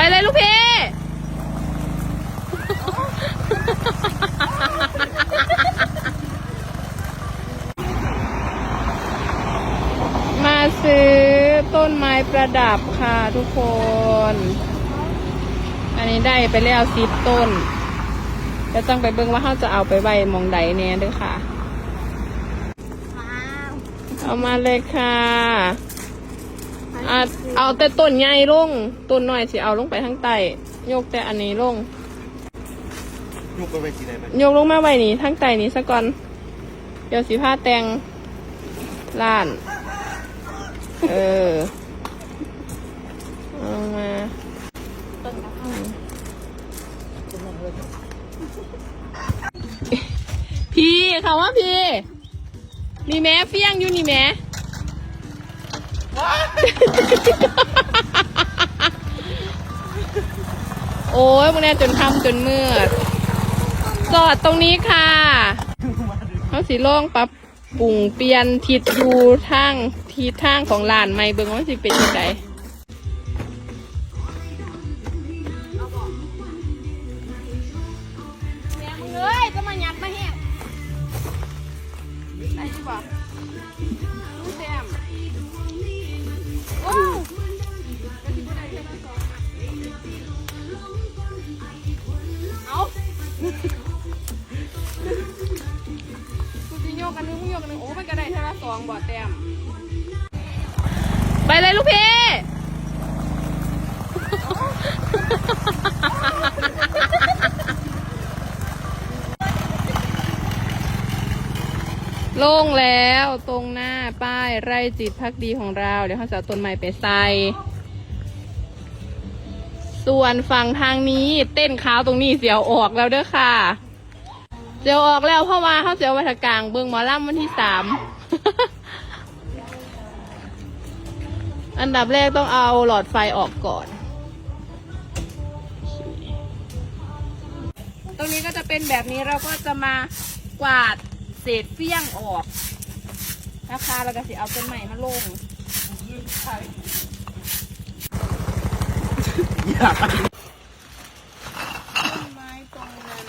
ไปเลยลูกพี่ มาซื้อต้นไม้ประดับค่ะทุกคน อันนี้ได้ไปแล้วสิบต้นจะต้องไปเบิ่งว่าเขาจะเอาไปไว้หมองใดแน่ด้วยค่ะ เอามาเลยค่ะ อะเอาแต่ต้นใหญ่ลงต้นน้อยสิเอาลงไปทั้งใต้ยกแต่อันนี้ลงยุกไปไปสีไหนไหมยกลงมาไว้นี่ทั้งใต้นี้ซะก่อน เดี๋ยวสีผ้าแตงล้าน เออเอามาพี่เขาว่าพี่ นี่แม่เฟี้ยงอยู่นี่แม่ โอ้ยมึงแน่จนค่ำจนมืดจอดตรงนี้ค่ะเขาสีล่องปรับปรุงเปลี่ยนทิศดูทางทิศทางของลานไม่เบิ่งว่าสิเป็นยังไง กูจะโยกกันนึงมึงโยกกันนึงโอ้มันก็ไดเท่าละสองบ่อแต้มไปเลยลูกพี่โล่งแล้วตรงหน้าป้ายไร่จิตพักดีของเรา เดี๋ยวเขาจะเอาต้นไม้ไปใส่ ส่วนฝั่งทางนี้เต้นขาวตรงนี้เสียวออกแล้วเด้อค่ะ เสียวออกแล้วเพราะว่าเขาเสียววัฒกลางเบิงหมอล่ำวันที่สาม อันดับแรกต้องเอาหลอดไฟออกก่อน ตรงนี้ก็จะเป็นแบบนี้เราก็จะมากวาดเศษเฟี้ยงออกนะคะแล้วก็สิเอาต้นใหม่มาลง อยากต้นไม้ตรงนั้น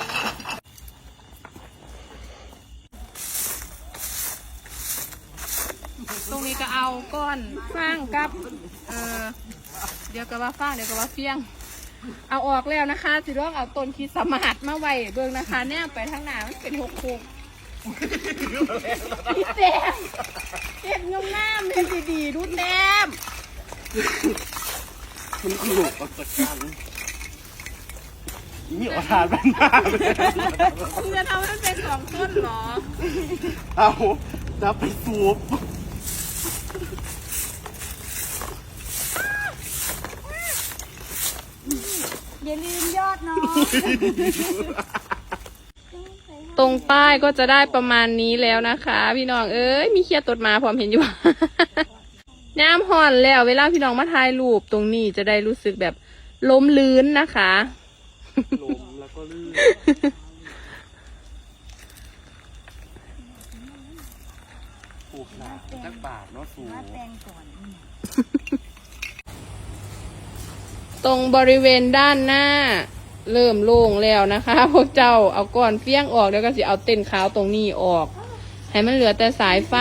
ตรงนี้ก็เอาก้อนฟางกับเออเดี๋ยวก็ว่าฟางเดี๋ยวก็ว่าเฟี้ยง เอาออกแล้วนะคะสิร้องเอาต้นคิดสมาร์ทมาไว้เบิ่งนะคะ แนมไปทางหน้ามันเป็นหกคงพี่แต้มเก็บงามงามๆเห็นดีๆดูแต้ม มันหลุดออกจากกันนี่ออกทานแม่หน้าเลยมึงจะทำให้เป็นสองต้นเหรอ เอาจะไปสูบอย่าลืมยอดเนาะตรงป้ายก็จะได้ประมาณนี้แล้วนะคะ พี่น้องเอ้ยมีเคียตดมาพร้อมเห็นอยู่ น้ำห่อนแล้ว เวลาพี่น้องมาถ่ายรูปตรงนี้จะได้รู้สึกแบบล้มลื่นนะคะ ลมแล้วก็ลื่นปลูกหนาจักบาทเนาะสูง มาแตงก่อนตรงบริเวณด้านหน้า เริ่มโล่งแล้วนะคะ พวกเจ้าเอาก้อนเฟี้ยงออกแล้วก็สิเอาเต้นท์ขาวตรงนี้ออก ให้มันเหลือแต่สายไฟ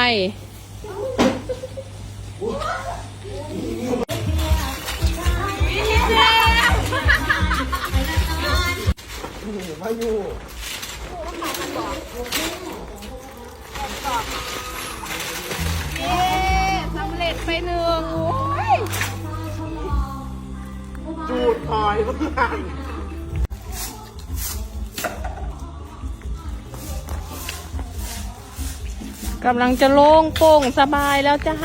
มาอยู่เย้สำเร็จไปหนึ่งโอ้ยจูดคอยเพื่อนกำลังจะโล่งโปร่งสบายแล้วจ้า